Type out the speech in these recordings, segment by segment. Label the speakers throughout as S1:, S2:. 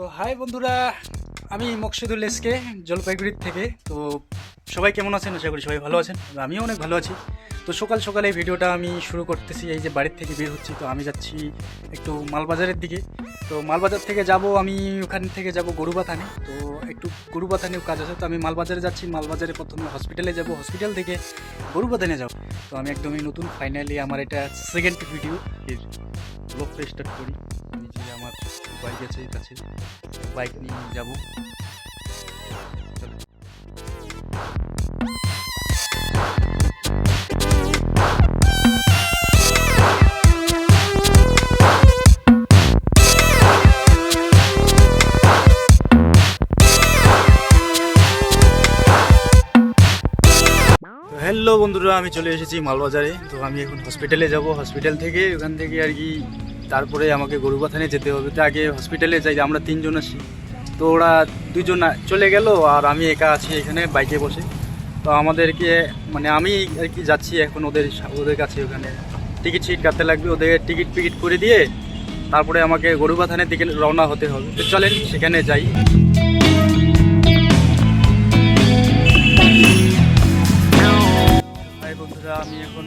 S1: তো হাই বন্ধুরা, আমি মকসুদুল এসকে জলপাইগুড়ির থেকে। তো সবাই কেমন আছেন? আশা করি সবাই ভালো আছেন। আমিও অনেক ভালো আছি। তো সকাল সকালে এই ভিডিওটা আমি শুরু করতেছি, এই যে বাড়ির থেকে বের হচ্ছি। তো আমি যাচ্ছি একটু মালবাজারের দিকে। তো মালবাজার থেকে যাব আমি, ওখান থেকে যাব গরুবাথানে। তো একটু গরুবাথানেও কাজ আছে। তো আমি মালবাজারে যাচ্ছি, মালবাজারে প্রথমে হসপিটালে যাব। হসপিটাল থেকে গরুবাথানে যাব। তো আমি একদমই নতুন ফাইনালি আমার এটা সেকেন্ড ভিডিও ব্লগটা স্টার্ট করি। আমি যে আমার বাইক আছে কাছে। বাইক নিয়ে যাব। হ্যালো বন্ধুরা, আমি চলে এসেছি মালবাজারে। তো আমি এখন হসপিটালে যাব। হসপিটাল থেকে ওখান থেকে আর কি তারপরে আমাকে গরুবাথানে যেতে হবে। তো আগে হসপিটালে যাই, আমরা তিনজন আছি। তো ওরা দুজন চলে গেল আর আমি একা আছি এখানে, বাইকে বসে। তো আমাদেরকে মানে আমি আর কি যাচ্ছি এখন ওদের ওদের কাছে ওখানে। টিকিট সিট কাটতে লাগবে, ওদের টিকিট ফিকিট করে দিয়ে তারপরে আমাকে গরুবাথানের দিকে রওনা হতে হবে। তো চলেন, সেখানে যাই। বন্ধুরা, আমি এখন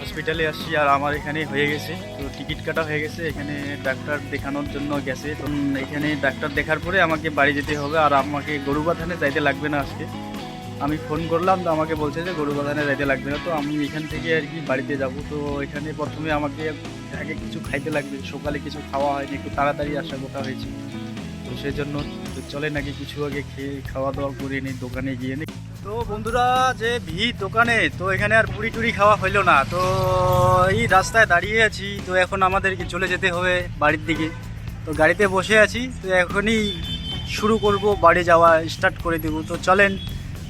S1: হসপিটালে আসছি আর আমার এখানে হয়ে গেছে। তো টিকিট কাটা হয়ে গেছে, এখানে ডাক্তার দেখানোর জন্য গেছে। তো এখানে ডাক্তার দেখার পরে আমাকে বাড়ি যেতে হবে আর আমাকে গরু গরুবাথানে যাইতে লাগবে না আজকে। আমি ফোন করলাম, তো আমাকে বলছে যে গরু গরুবাথানে যাইতে লাগবে না। তো আমি এখান থেকে আর কি বাড়িতে যাব। তো এখানে প্রথমে আমাকে আগে কিছু খাইতে লাগবে। সকালে কিছু খাওয়া হয়নি, একটু তাড়াতাড়ি আসার কথা হয়েছে। তো সেই জন্য চলে নাকি কিছু আগে খেয়ে খাওয়া দাওয়া করে নিই, দোকানে গিয়ে নিই। তো বন্ধুরা, যে ভিড় দোকানে, তো এখানে আর পুরি টুরি খাওয়া হইল না। তো এই রাস্তায় দাঁড়িয়ে আছি, তো এখন আমাদেরকে চলে যেতে হবে বাড়ির দিকে। তো গাড়িতে বসে আছি, তো এখনই শুরু করব বাড়ি যাওয়া স্টার্ট করে দেবো। তো চলেন,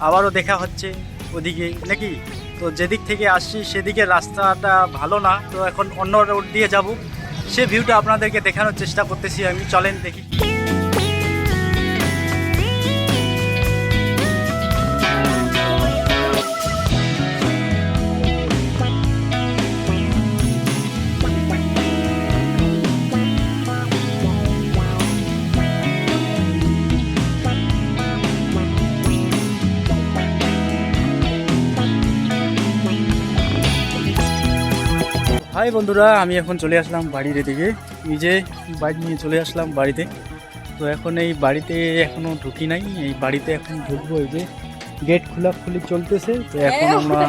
S1: আবারও দেখা হচ্ছে ওদিকে, নাকি? তো যেদিক থেকে আসছি, সেদিকে রাস্তাটা ভালো না। তো এখন অন্য রোড দিয়ে যাব। সে ভিউটা আপনাদেরকে দেখানোর চেষ্টা করতেছি আমি। চলেন দেখি। হাই বন্ধুরা আমি এখন চলে আসলাম বাড়ির এদিকে। নিজে বাইক নিয়ে চলে আসলাম বাড়িতে। তো এখন এই বাড়িতে এখনও ঢুকি নাই এই বাড়িতে এখন ঢুকবো এই যে। গেট খোলা খুলি চলতেছে তো এখন আমরা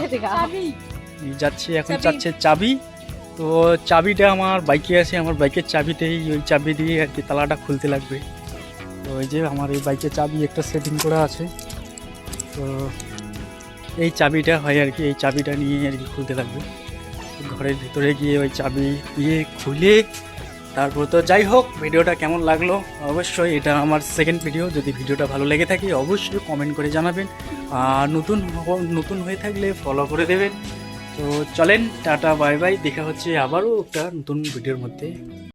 S1: যাচ্ছি এখন। চাচ্ছে চাবি। তো চাবিটা আমার বাইকে আছে আমার বাইকের চাবিতেই ওই চাবি দিয়ে আর কি তালাটা খুলতে লাগবে। তো ওই যে আমার এই বাইকের চাবি একটা সেটিং করা আছে। তো এই চাবিটা হয় আর কি এই চাবিটা নিয়ে আর কি খুলতে লাগবে। ঘরের ভিতরে গিয়ে ওই চাবি দিয়ে খুলে তারপর তো যাই হোক, ভিডিওটা কেমন লাগল? অবশ্যই এটা আমার সেকেন্ড ভিডিও যদি ভিডিওটা ভালো লেগে থাকে, অবশ্যই কমেন্ট করে জানাবেন। আর নতুন নতুন হয়ে থাকলে ফলো করে দেবেন। তো চলেন, টাটা বাই বাই দেখা হচ্ছে আবারও একটা নতুন ভিডিওর মধ্যে।